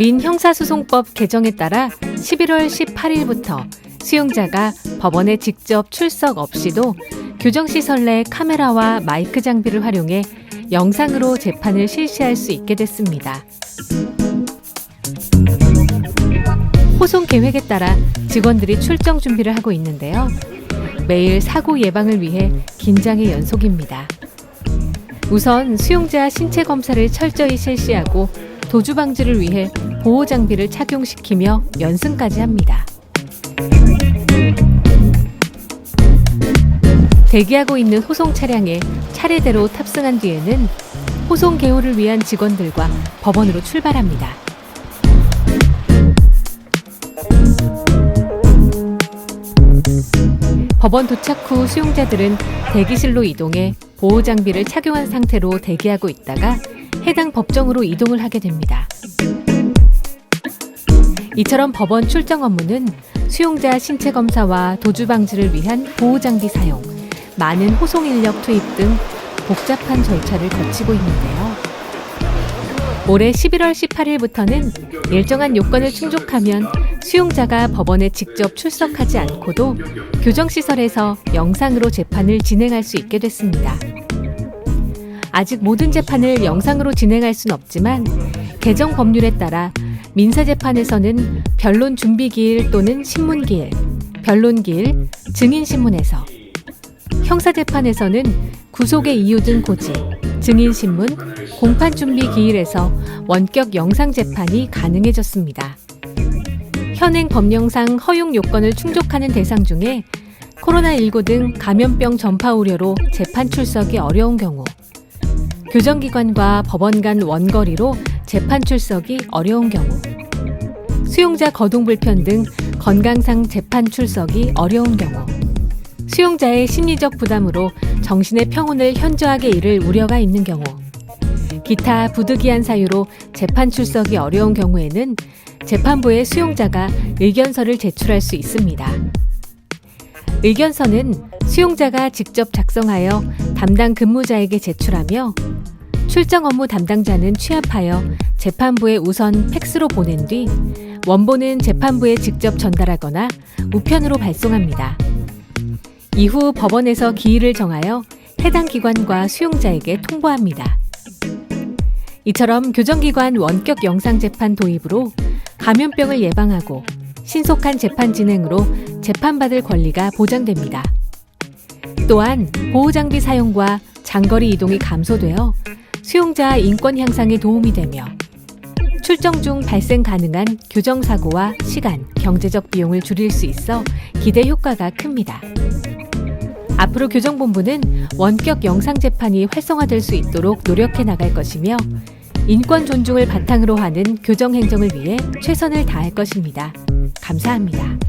민형사소송법 개정에 따라 11월 18일부터 수용자가 법원에 직접 출석 없이도 교정시설 내 카메라와 마이크 장비를 활용해 영상으로 재판을 실시할 수 있게 됐습니다. 호송 계획에 따라 직원들이 출정 준비를 하고 있는데요. 매일 사고 예방을 위해 긴장의 연속입니다. 우선 수용자 신체 검사를 철저히 실시하고 도주 방지를 위해 보호 장비를 착용시키며 연승까지 합니다. 대기하고 있는 호송 차량에 차례대로 탑승한 뒤에는 호송 개호를 위한 직원들과 법원으로 출발합니다. 법원 도착 후 수용자들은 대기실로 이동해 보호 장비를 착용한 상태로 대기하고 있다가 해당 법정으로 이동을 하게 됩니다. 이처럼 법원 출정 업무는 수용자 신체 검사와 도주 방지를 위한 보호 장비 사용, 많은 호송 인력 투입 등 복잡한 절차를 거치고 있는데요. 올해 11월 18일부터는 일정한 요건을 충족하면 수용자가 법원에 직접 출석하지 않고도 교정시설에서 영상으로 재판을 진행할 수 있게 됐습니다. 아직 모든 재판을 영상으로 진행할 순 없지만 개정 법률에 따라 민사재판에서는 변론 준비기일 또는 신문기일, 변론기일, 증인신문에서 형사재판에서는 구속의 이유 등 고지, 증인신문, 공판준비기일에서 원격 영상재판이 가능해졌습니다. 현행 법령상 허용 요건을 충족하는 대상 중에 코로나19 등 감염병 전파 우려로 재판 출석이 어려운 경우, 교정기관과 법원 간 원거리로 재판 출석이 어려운 경우, 수용자 거동 불편 등 건강상 재판 출석이 어려운 경우, 수용자의 심리적 부담으로 정신의 평온을 현저하게 잃을 우려가 있는 경우, 기타 부득이한 사유로 재판 출석이 어려운 경우에는 재판부에 수용자가 의견서를 제출할 수 있습니다. 의견서는 수용자가 직접 작성하여 담당 근무자에게 제출하며 출정 업무 담당자는 취합하여 재판부에 우선 팩스로 보낸 뒤 원본은 재판부에 직접 전달하거나 우편으로 발송합니다. 이후 법원에서 기일을 정하여 해당 기관과 수용자에게 통보합니다. 이처럼 교정기관 원격 영상재판 도입으로 감염병을 예방하고 신속한 재판 진행으로 재판받을 권리가 보장됩니다. 또한 보호장비 사용과 장거리 이동이 감소되어 수용자 인권 향상에 도움이 되며 출정 중 발생 가능한 교정사고와 시간, 경제적 비용을 줄일 수 있어 기대 효과가 큽니다. 앞으로 교정본부는 원격 영상재판이 활성화될 수 있도록 노력해 나갈 것이며 인권 존중을 바탕으로 하는 교정행정을 위해 최선을 다할 것입니다. 감사합니다.